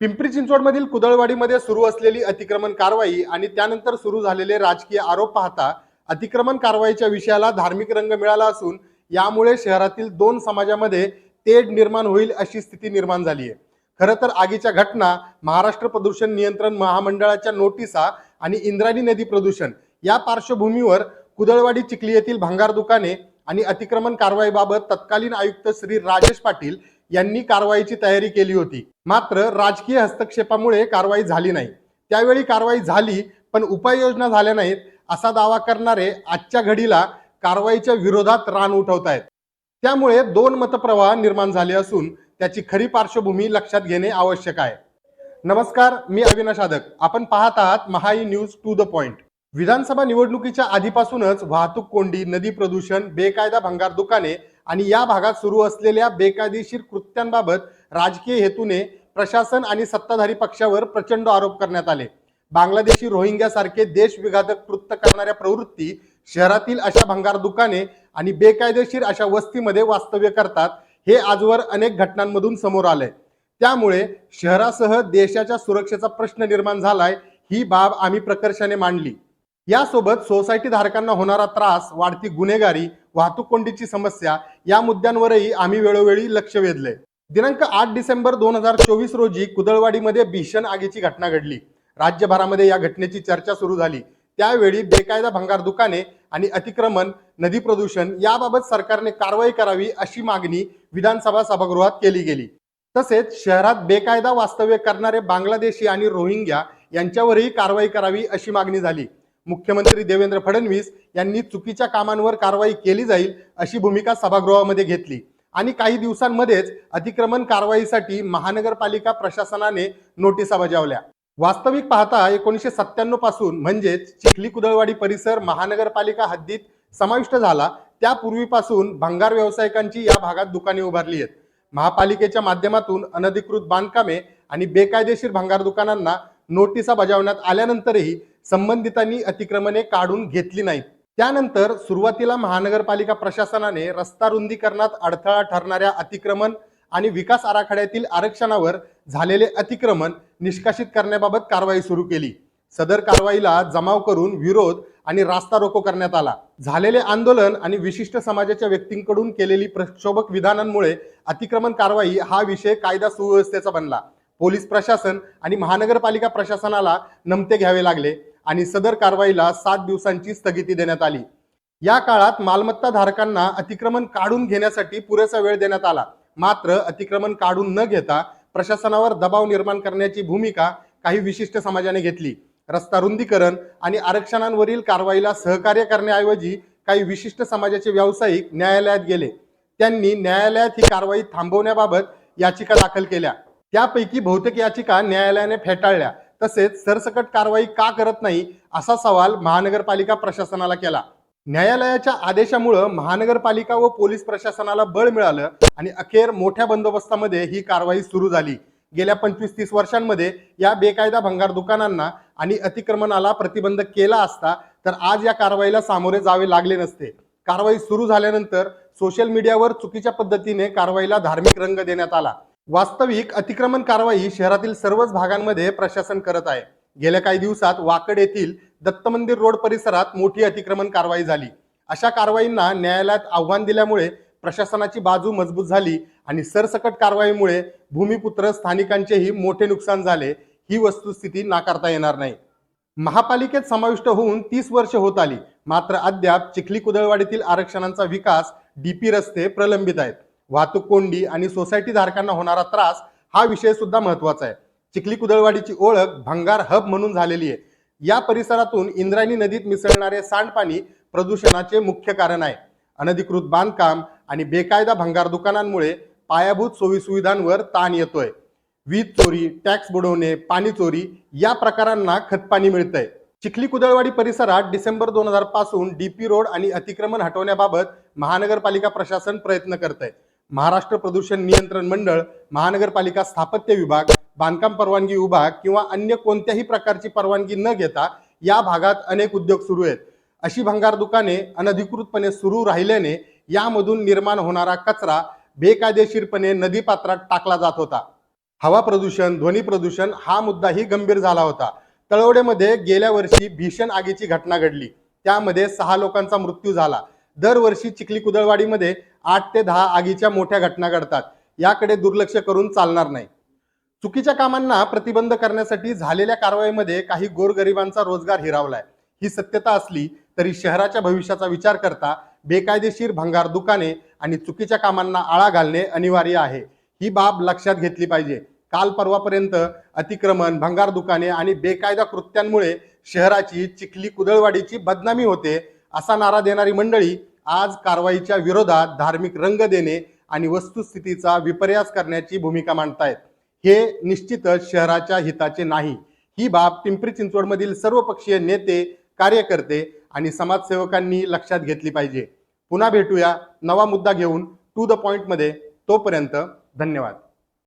पिंपरी चिंचवडमधील कुदळवाडीमध्ये सुरू असलेली अतिक्रमण कारवाई आणि त्यानंतर सुरू झालेले राजकीय आरोप पाहता अतिक्रमण कारवाईच्या विषयाला धार्मिक रंग मिळाला असून यामुळे शहरातील दोन समाजामध्ये तेढ निर्माण होईल अशी स्थिती निर्माण झाली आहे खरं तर आगीच्या घटना महाराष्ट्र प्रदूषण नियंत्रण महामंडळाच्या नोटिसा आणि इंद्रायणी नदी प्रदूषण या पार्श्वभूमीवर कुदळवाडी चिखली येथील भांगार दुकाने आणि अतिक्रमण कारवाईबाबत तत्कालीन आयुक्त श्री राजेश पाटील यांनी कारवाईची तयारी केली होती. मात्र राजकीय हस्तक्षेपामुळे कारवाई झाली नाही. त्यावेळी कारवाई झाली पण उपाययोजना झाल्या नाहीत असा दावा करणारे आजच्या घडीला कारवाईच्या विरोधात रान उठवत आहेत. त्यामुळे दोन मतप्रवाह निर्माण झाले असून त्याची खरी पार्श्वभूमी लक्षात घेणे आवश्यक आहे. नमस्कार मी अविनाश आदक. आपण पाहत आहात Mahai news to the point. विधानसभा निवडणुकीच्या आधीपासूनच वाहतूक कोंडी नदी प्रदूषण बेकायदा भंगार दुकाने आणि या भागात सुरू असलेल्या बेकायदेशीर कृत्यांबाबत राजकीय हेतूने प्रशासन आणि सत्ताधारी पक्षावर प्रचंड आरोप करण्यात आले. बांगलादेशी रोहिंग्यासारखे देशविघातक कृत्य करणाऱ्या प्रवृत्ती शहरातील अशा भंगार दुकाने आणि बेकायदेशीर अशा वस्तीमध्ये वास्तव्य करतात हे आजवर अनेक घटनांमधून समोर आलंय. त्यामुळे शहरासह देशाच्या सुरक्षेचा प्रश्न निर्माण झालाय ही बाब आम्ही प्रकर्षाने मांडली. यासोबत सोसायटी धारकांना होणारा त्रास वाढती गुन्हेगारी वाहतूक कोंडीची समस्या या मुद्द्यांवरही आम्ही वेळोवेळी लक्ष वेधले दिनांक आठ डिसेंबर दोन हजार चोवीस रोजी कुदळवाडीमध्ये भीषण आगीची घटना घडली. राज्यभरामध्ये या घटनेची चर्चा सुरू झाली. त्यावेळी बेकायदा भंगार दुकाने आणि अतिक्रमण नदी प्रदूषण याबाबत सरकारने कारवाई करावी अशी मागणी विधानसभा सभागृहात केली गेली. तसेच शहरात बेकायदा वास्तव्य करणारे बांगलादेशी आणि रोहिंग्या यांच्यावरही कारवाई करावी अशी मागणी झाली. मुख्यमंत्री देवेंद्र फडणवीस यांनी चुकीच्या कामांवर कारवाई केली जाईल अशी भूमिका सभागृहामध्ये घेतली. आणि काही दिवसांमध्येच अतिक्रमण कारवाईसाठी महानगरपालिका प्रशासनाने नोटिसा बजावल्या. वास्तविक पाहता एकोणीसशे सत्त्याण्णवपासून म्हणजेच चिखली कुदळवाडी परिसर महानगरपालिका हद्दीत समाविष्ट झाला. त्यापूर्वीपासून भंगार व्यावसायिकांची या भागात दुकाने उभारली आहेत. महापालिकेच्या माध्यमातून अनधिकृत बांधकामे आणि बेकायदेशीर भंगार दुकानांना नोटिसा बजावण्यात आल्यानंतरही संबंधितांनी अतिक्रमणे काढून घेतली नाहीत. त्यानंतर सुरुवातीला महानगरपालिका प्रशासनाने रस्ता रुंदीकरणात अडथळा ठरणाऱ्या अतिक्रमण आणि विकास आराखड्यातील आरक्षणावर झालेले अतिक्रमण निष्कासित करण्याबाबत कारवाई सुरू केली. सदर कारवाईला जमाव करून विरोध आणि रास्ता रोको करण्यात आला. झालेले आंदोलन आणि विशिष्ट समाजाच्या व्यक्तींकडून केलेली प्रक्षोभक विधानांमुळे अतिक्रमण कारवाई हा विषय कायदा सुव्यवस्थेचा बनला. पोलीस प्रशासन आणि महानगरपालिका प्रशासनाला नमते घ्यावे लागले. आणि सदर कारवाईला सात दिवसांची स्थगिती देण्यात आली. या काळात मालमत्ता धारकांना अतिक्रमण काढून घेण्यासाठी पुरेसा वेळ देण्यात आला. मात्र अतिक्रमण काढून न घेता प्रशासनावर दबाव निर्माण करण्याची भूमिका काही विशिष्ट समाजाने घेतली. रस्ता रुंदीकरण आणि आरक्षणांवरील कारवाईला सहकार्य करण्याऐवजी काही विशिष्ट समाजाचे व्यावसायिक न्यायालयात गेले. त्यांनी न्यायालयात ही कारवाई थांबवण्याबाबत याचिका दाखल केल्या. त्यापैकी बहुतेक याचिका न्यायालयाने फेटाळल्या. तसेच सरसकट कारवाई का करत नाही असा सवाल महानगरपालिका प्रशासनाला केला. न्यायालयाच्या आदेशामुळं महानगरपालिका व पोलीस प्रशासनाला बळ मिळालं आणि अखेर मोठ्या बंदोबस्तामध्ये ही कारवाई सुरू झाली. गेल्या पंचवीस तीस वर्षांमध्ये या बेकायदा भंगार दुकानांना आणि अतिक्रमणाला प्रतिबंध केला असता तर आज या कारवाईला सामोरे जावे लागले नसते. कारवाई सुरू झाल्यानंतर सोशल मीडियावर चुकीच्या पद्धतीने कारवाईला धार्मिक रंग देण्यात आला. वास्तविक अतिक्रमण कारवाई शहरातील सर्वच भागांमध्ये प्रशासन करत आहे. गेल्या काही दिवसात वाकड येथील दत्त मंदिर रोड परिसरात मोठी अतिक्रमण कारवाई झाली. अशा कारवाईंना न्यायालयात आव्हान दिल्यामुळे प्रशासनाची बाजू मजबूत झाली आणि सरसकट कारवाईमुळे भूमिपुत्र स्थानिकांचेही मोठे नुकसान झाले. ही वस्तुस्थिती नाकारता येणार नाही. महापालिकेत समाविष्ट होऊन तीस वर्ष होत आली. मात्र अद्याप चिखली कुदळवाडीतील आरक्षणांचा विकास डीपी रस्ते प्रलंबित आहेत. वाहतूक कोंडी आणि सोसायटी धारकांना होणारा त्रास हा विषय सुद्धा महत्त्वाचा आहे. चिखली कुदळवाडीची ओळख भंगार हब म्हणून झालेली आहे. या परिसरातून इंद्रायणी नदीत मिसळणारे सांडपाणी प्रदूषणाचे मुख्य कारण आहे. अनधिकृत बांधकाम आणि बेकायदा भंगार दुकानांमुळे पायाभूत सोयीसुविधांवर ताण येतोय. वीज चोरी टॅक्स बुडवणे पाणी चोरी या प्रकारांना खतपाणी मिळतंय. चिखली कुदळवाडी परिसरात डिसेंबर दोन हजारपासून डीपी रोड आणि अतिक्रमण हटवण्याबाबत महानगरपालिका प्रशासन प्रयत्न करत आहे महाराष्ट्र प्रदूषण नियंत्रण मंडळ महानगरपालिका स्थापत्य विभाग बांधकाम परवानगी विभाग किंवा अन्य कोणत्याही प्रकारची परवानगी न घेता या भागात अनेक उद्योग सुरू आहेत. अशी भंगार दुकाने अनधिकृतपणे सुरू राहिल्याने यामधून निर्माण होणारा कचरा बेकायदेशीरपणे नदीपात्रात टाकला जात होता. हवा प्रदूषण ध्वनी प्रदूषण हा मुद्दाही गंभीर झाला होता. तळवडेमध्ये गेल्या वर्षी भीषण आगीची घटना घडली. त्यामध्ये सहा लोकांचा मृत्यू झाला. दरवर्षी चिखली कुदळवाडीमध्ये आठ ते दहा आगीच्या मोठ्या घटना घडतात. याकडे दुर्लक्ष करून चालणार नाही. चुकीच्या कामांना प्रतिबंध करण्यासाठी झालेल्या कारवाईमध्ये काही गोरगरिबांचा रोजगार हिरावलाय. ही सत्यता असली तरी शहराच्या भविष्याचा विचार करता बेकायदेशीर भंगार दुकाने आणि चुकीच्या कामांना आळा घालणे अनिवार्य आहे. ही बाब लक्षात घेतली पाहिजे. काल परवापर्यंत अतिक्रमण भंगार दुकाने आणि बेकायदा कृत्यांमुळे शहराची चिखली कुदळवाडीची बदनामी होते असा नारा देणारी मंडळी आज कारवाईच्या विरोधात धार्मिक रंग देणे आणि वस्तुस्थितीचा विपर्यास करण्याची भूमिका मांडतायत. हे निश्चितच शहराच्या हिताचे नाही. ही बाब पिंपरी चिंचवडमधील सर्वपक्षीय नेते कार्यकर्ते आणि समाजसेवकांनी लक्षात घेतली पाहिजे. पुन्हा भेटूया नवा मुद्दा घेऊन टू द पॉइंटमध्ये तोपर्यंत धन्यवाद.